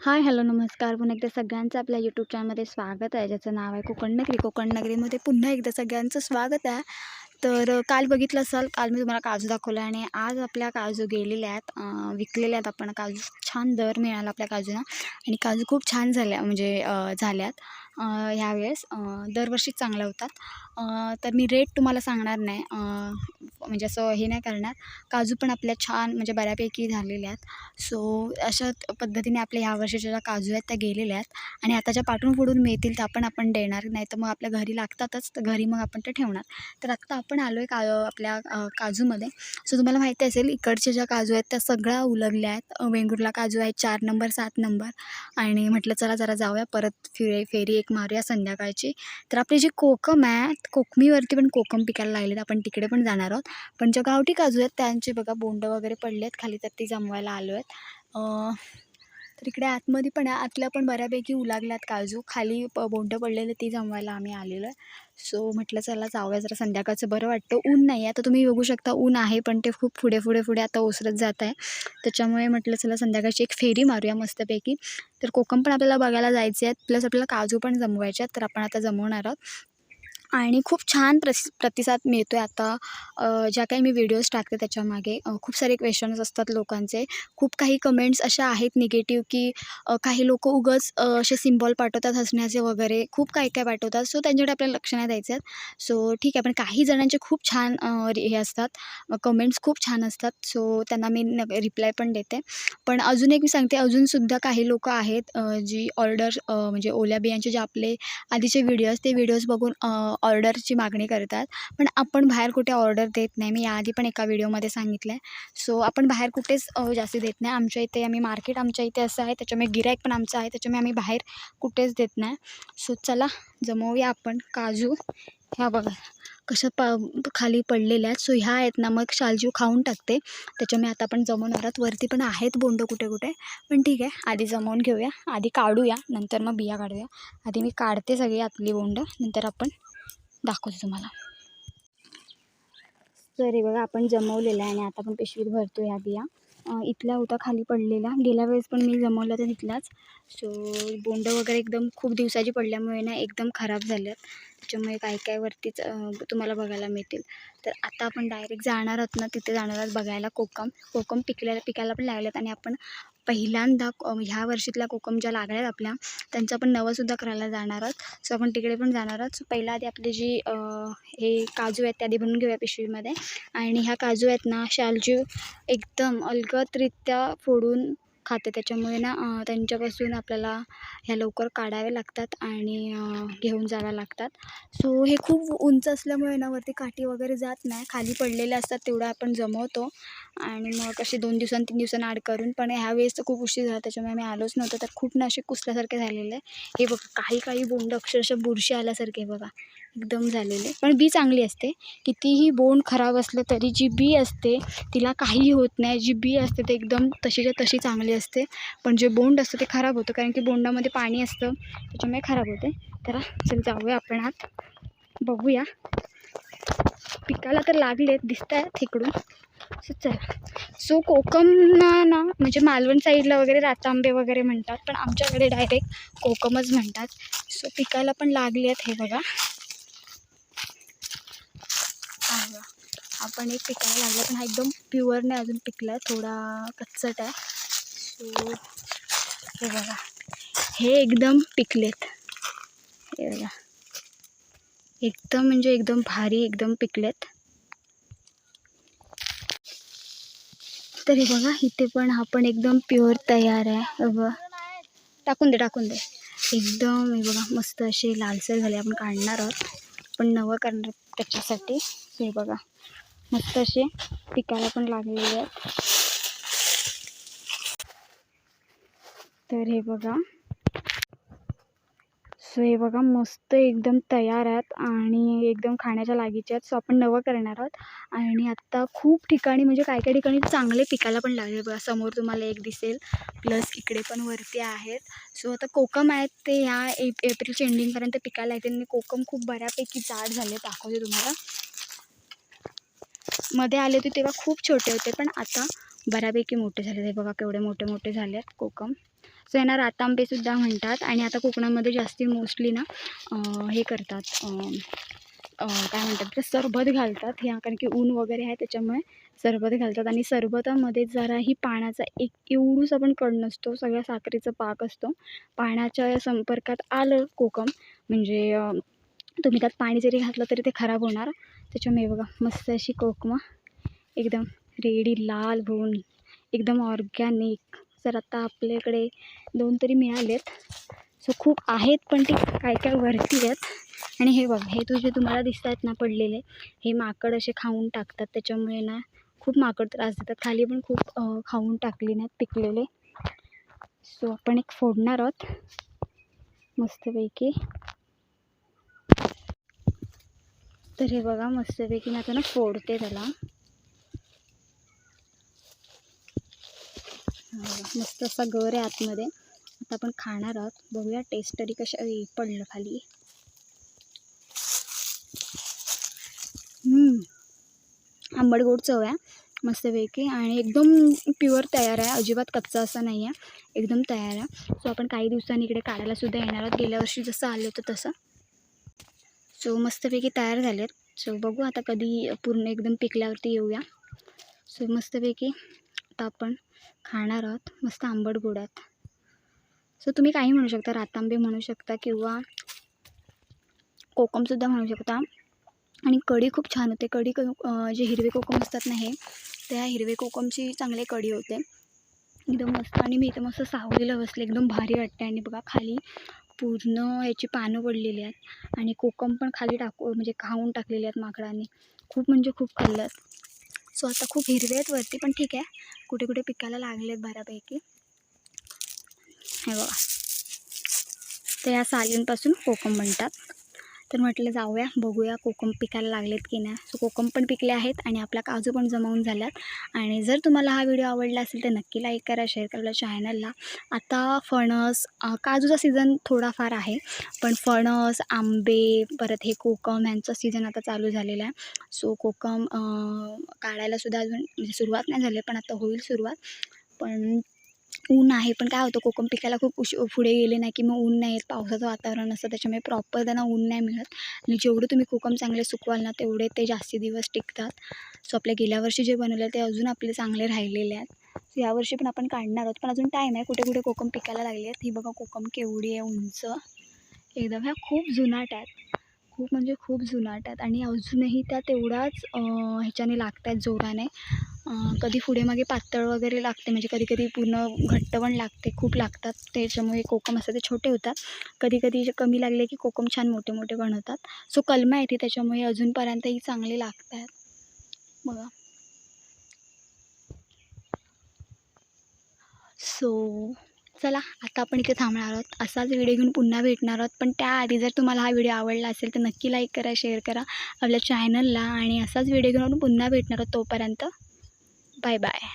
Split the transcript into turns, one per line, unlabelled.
Hi hello नमस्कार. पुन्हा एकदा सगळ्यांचं आपल्या यूट्यूब चॅनलमध्ये स्वागत आहे. ज्याचं नाव आहे कोकण नगरी. कोकण नगरीमध्ये पुन्हा एकदा सगळ्यांचं स्वागत आहे. तर काल बघितलं असाल काल मी तुम्हाला काजू दाखवला आणि आज आपल्या काजू गेलेल्या आहेत. विकलेल्या आहेत आपण. काजू छान दर मिळाला आपल्या काजूला आणि काजू खूप छान झाल्या म्हणजे झाल्यात. ह्यावेळेस वेळेस दरवर्षी चांगला होतात. तर मी रेट तुम्हाला सांगणार नाही. म्हणजे असं हे नाही करणार. काजू पण आपल्या छान म्हणजे बऱ्यापैकी झालेल्या आहेत. सो अशा पद्धतीने आपल्या ह्या वर्षीच्या ज्या काजू आहेत त्या गेलेल्या आहेत. आणि आता ज्या पाठून पुढून मिळतील त्या पण आपण देणार. नाही तर मग आपल्या घरी लागतातच तर घरी मग आपण ते ठेवणार. तर आत्ता आपण आलो आहे का आपल्या काजूमध्ये. सो तुम्हाला माहिती असेल इकडच्या ज्या काजू आहेत त्या सगळ्या उलगल्या आहेत. वेंगुर्ला काजू आहे चार नंबर सात नंबर. आणि म्हटलं चला जरा जाऊया परत फिरे फेरी एक मारूया संध्याकाळची. तर आपली जी कोकम आहे कोकमीवरती पण कोकम पिकायला लागलेत. आपण तिकडे पण जाणार आहोत. पण ज्या गावठी काजू आहेत त्यांचे बघा बोंड वगैरे पडले आहेत खाली तर ती जमवायला आलो आहेत तर इकडे आतमध्ये पण आहे आतल्या पण बऱ्यापैकी उलागल्यात काजू. खाली प बोंड पडलेलं ती जमवायला आम्ही आलेलो. आहे सो म्हटलं चला जाऊया जरा संध्याकाळचं. बरं वाटतं. ऊन नाही आहे. आता तुम्ही बघू शकता ऊन आहे पण ते खूप पुढे पुढे पुढे आता ओसरत जात आहे. त्याच्यामुळे म्हटलं चला संध्याकाळची एक फेरी मारूया मस्तपैकी. तर कोकम पण आपल्याला बघायला जायचे आहेत. प्लस आपल्याला काजू पण जमवायचे आहेत. तर आपण आता जमवणार आहोत. आणि खूप छान प्रस प्रतिसाद मिळतो आहे आता ज्या काही मी व्हिडिओज टाकते त्याच्यामागे खूप सारे क्वेश्चन्स असतात लोकांचे. खूप काही कमेंट्स अशा आहेत निगेटिव्ह की काही लोक उगाच असे सिम्बॉल पाठवतात हसण्याचे वगैरे. खूप काही काय पाठवतात. सो त्यांच्याकडे आपल्याला लक्ष नाही द्यायचं आहेत सो ठीक आहे. पण काही जणांचे खूप छान रि- हे असतात. कमेंट्स खूप छान असतात. सो त्यांना मी न रिप्लाय पण देते. पण अजून एक मी सांगते. अजूनसुद्धा काही लोक आहेत जी ऑर्डर म्हणजे ओल्या बियांचे जे आपले आधीचे व्हिडिओज ते व्हिडिओज बघून ऑर्डरची मागणी करतात. पण आपण बाहेर कुठे ऑर्डर देत नाही. मी याआधी पण एका व्हिडिओमध्ये सांगितलं आहे सो आपण बाहेर कुठेच जास्त देत नाही. आमच्या इथे आम्ही मार्केट आमच्या इथे असं आहे. त्याच्यामुळे गिरायक पण आमचं आहे. त्याच्यामुळे आम्ही बाहेर कुठेच देत नाही. सो चला जमवूया आपण काजू. ह्या बघा कशा प खाली पडलेल्या आहेत. सो ह्या आहेत ना मग शालजीव खाऊन टाकते. त्याच्यामुळे आता आपण जमवणार आहोत. वरती पण आहेत बोंड कुठे कुठे. पण ठीक आहे आधी जमवून घेऊया. आधी काढूया. नंतर मग बिया काढूया. आधी मी काढते सगळी आतली बोंड. नंतर आपण दाखवते तुम्हाला. तर हे बघा आपण जमवलेलं आहे आणि आता आपण पिशवीत भरतो ह्या बिया. इथल्या होता खाली पडलेल्या गेल्या वेळेस पण मी जमवलं तर तिथलाच. सो बोंड वगैरे एकदम खूप दिवसाची पडल्यामुळे ना एकदम खराब झाल्यात. त्याच्यामुळे काय काय वरतीच तुम्हाला बघायला मिळतील. तर आता आपण डायरेक्ट जाणार आहोत ना तिथे जाणार आहोत बघायला कोकम. कोकम पिकल्या पिकायला पण लागल्यात आणि आपण पहिल्यांदा ह्या वर्षीतल्या कोकम ज्या लागल्या आहेत आपल्या त्यांचं आपण नवंसुद्धा करायला जाणार आहोत. सो आपण तिकडे पण जाणार आहोत. सो पहिला आधी आपली जी हे काजू आहेत ते आधी बनवून घेऊया पिशवीमध्ये. आणि ह्या काजू आहेत ना शालजू एकदम अलगदरित्या फोडून खाते. त्याच्यामुळे ना त्यांच्यापासून आपल्याला ह्या लवकर काढाव्या लागतात आणि घेऊन जाव्या लागतात. सो हे खूप उंच असल्यामुळे ना वरती काठी वगैरे जात नाही. खाली पडलेले असतात तेवढं आपण जमवतो. आणि मग असे दोन दिवसां तीन दिवसांनी आड करून पण ह्या वेळेस तर खूप उशीर झाला. त्याच्यामुळे आम्ही आलोच नव्हतो. तर खूप ना असे कुसल्यासारखे झालेले. हे बघा काही काही बोंड अक्षरशः बुरशी आल्यासारखे बघा. एकदम झालेले. पण बी चांगली असते. कितीही बोंड खराब असलं तरी जी बी असते तिला काहीही होत नाही. जी बी असते ते एकदम तशीच्या तशी चांगली असते. पण जे बोंड असतं ते खराब होतं. कारण की बोंडामध्ये पाणी असतं. त्याच्यामुळे खराब होते. तर चल जाऊया आपण आत. बघूया. पिकाला तर लागलेत दिसत आहेत इकडून सो चला. सो कोकमना ना म्हणजे मालवण साईडला वगैरे रातांबे वगैरे म्हणतात. पण आमच्याकडे डायरेक्ट कोकमच म्हणतात. सो पिकाला पण लागले आहेत हे बघा. हा बघा. हा एक पिकायला लागला पण हा एकदम प्युअर नाही अजून पिकला आहे थोडा कच्चट आहे. सो हे बघा. हे एकदम पिकलेत. हे बघा. एकदम म्हणजे एकदम भारी एकदम पिकलेत. तर हे बघा इथे पण हा पण एकदम प्युअर तयार आहे. बघा. टाकून दे टाकून दे. एकदम हे बघा मस्त असे लालसर झाले आपण काढणार आहोत. पण नवं करणार त्याच्यासाठी. हे बघा. मस्त असे पिकाला पण लागलेले आहेत. तर हे बघा. सो हे बघा मस्त एकदम तयार आहेत आणि एकदम खाण्याच्या लागीचे आहेत. सो आपण नवं करणार आहोत. आणि आत्ता खूप ठिकाणी म्हणजे काय काय ठिकाणी चांगले पिकायला पण लागले बघा समोर तुम्हाला एक दिसेल. प्लस इकडे पण वरती आहेत. सो आता कोकम आहेत ते ह्या एप एप्रिलच्या एंडिंगपर्यंत पिकायला येते आणि कोकम खूप बऱ्यापैकी जाड झाले दाखवते तुम्हाला. मध्ये आले होते तेव्हा खूप छोटे होते पण आता बऱ्यापैकी मोठे झाले हे बघा केवढे मोठे मोठे झाले आहेत कोकम. सो यांना रातांबेसुद्धा म्हणतात आणि आता कोकणामध्ये जास्ती मोस्टली ना हे करतात. काय म्हणतात ते? सरबत घालतात. ह्या कारण की ऊन वगैरे आहे त्याच्यामुळे सरबत घालतात. आणि सरबतामध्ये जराही पाण्याचा एक एवढूसा पण कण नसतो. सगळ्या साखरेचा पाक असतो. पाण्याच्या संपर्कात आलं कोकम. म्हणजे तुम्ही त्यात पाणी जरी घातलं तरी ते खराब होणार. त्याच्यामुळे बघा मस्त अशी कोकमा. एकदम रेडी लाल होऊन एकदम ऑर्गॅनिक जर आता आपल्याकडे दोन तरी मिळालेत. सो खूप आहेत पण ते काय काय वरती आहेत. आणि हे बघा हे तुझे तुम्हाला दिसत आहेत ना पडलेले. हे माकड असे खाऊन टाकतात. त्याच्यामुळे ना खूप माकड त्रास देतात. खाली पण खूप खाऊन टाकले नाहीत पिकलेले. सो आपण एक फोडणार आहोत. मस्तपैकी. तर हे बघा मस्तपैकी मी आता ना फोडते त्याला. मस्त असा गर आहे आतमध्ये. आता आपण खाणार आहोत. बघूया टेस्ट तरी कशा पडलं खाली. आंबट गोड चव आहे. मस्तपैकी. आणि एकदम प्युअर तयार आहे. अजिबात कच्चा असा नाही आहे एकदम तयार आहे. सो आपण काही दिवसांनी इकडे काढायला सुद्धा येणार आहोत. गेल्या वर्षी जसं आलं होतं तसं. सो मस्तपैकी तयार झाले आहेत सो बघू आता कधी पूर्ण एकदम पिकल्यावरती येऊया. सो मस्तपैकी आता आपण खाणार आहोत. मस्त आंबट गोड्यात सो तुम्ही काही म्हणू शकता रातांबे म्हणू शकता किंवा कोकमसुद्धा म्हणू शकता. आणि कढी खूप छान होते. कढी क जे हिरवे कोकम असतात ना हे त्या हिरवे कोकमची चांगली कढी होते. एकदम मस्त. आणि मी इथं मस्त सावलीला बसले. एकदम भारी वाटते आणि बघा खाली पूर्ण याची पानं पडलेली आहेत. आणि कोकम पण खाली टाकू म्हणजे खाऊन टाकलेले आहेत माकडांनी. खूप म्हणजे खूप खाल्लं सो आता खूप हिरवे आहेत वरती पण ठीक आहे. कुठे कुठे पिकायला लागले आहेत बऱ्यापैकी. हे बघा. तर या सालींपासून कोकम म्हणतात. तर म्हटलं जाऊया बघूया कोकम पिकायला लागलेत की नाही. सो कोकम पण पिकले आहेत आणि आपला काजू पण जमावून झाल्यात. आणि जर तुम्हाला हा व्हिडिओ आवडला असेल तर नक्की लाईक करा शेअर करा आपल्या चॅनलला आता फणस काजूचा सीझन थोडाफार आहे पण फणस आंबे परत हे कोकम यांचं सीझन आता चालू झालेलं आहे. सो कोकम काढायलासुद्धा अजून म्हणजे सुरुवात नाही झाली पण आता होईल सुरुवात. पण ऊन आहे. पण काय होतं कोकम पिकायला खूप उश पुढे गेले नाही की मग ऊन नाही येत. पावसाचं वातावरण असतं त्याच्यामुळे प्रॉपर त्यांना ऊन नाही मिळत. आणि जेवढे तुम्ही कोकम चांगले सुकवाल ना तेवढे ते जास्ती दिवस टिकतात. सो आपल्या गेल्या वर्षी जे बनवले ते अजून आपले चांगले राहिलेले आहेत. सो यावर्षी पण आपण काढणार आहोत. पण अजून टाईम आहे. कुठे कुठे कोकम पिकायला लागले आहेत ही बघा कोकम केवढी आहे उंच. एकदम ह्या खूप जुनाट आहेत. खूप म्हणजे खूप जुनाट आहेत आणि अजूनही त्या तेवढ्याच ह्याच्याने लागत आहेत जोराने कधी पुढे मागे पातळ वगैरे लागते म्हणजे कधी कधी पूर्ण घट्ट पण लागते खूप लागतात. त्याच्यामुळे कोकम असतात ते छोटे होतात. कधी कधी जे कमी लागले की कोकम छान मोठे मोठे पण होतात सो कलमा येते त्याच्यामुळे अजूनपर्यंतही चांगले लागत आहेत बघा. सो चला आता आपण इथे थांबणार आहोत. असाच व्हिडिओ घेऊन पुन्हा भेटणार आहोत. पण त्याआधी जर तुम्हाला हा व्हिडिओ आवडला असेल तर नक्की लाईक करा शेअर करा आपल्या चॅनलला आणि असाच व्हिडिओ घेऊन आपण पुन्हा भेटणार आहोत तोपर्यंत. Bye bye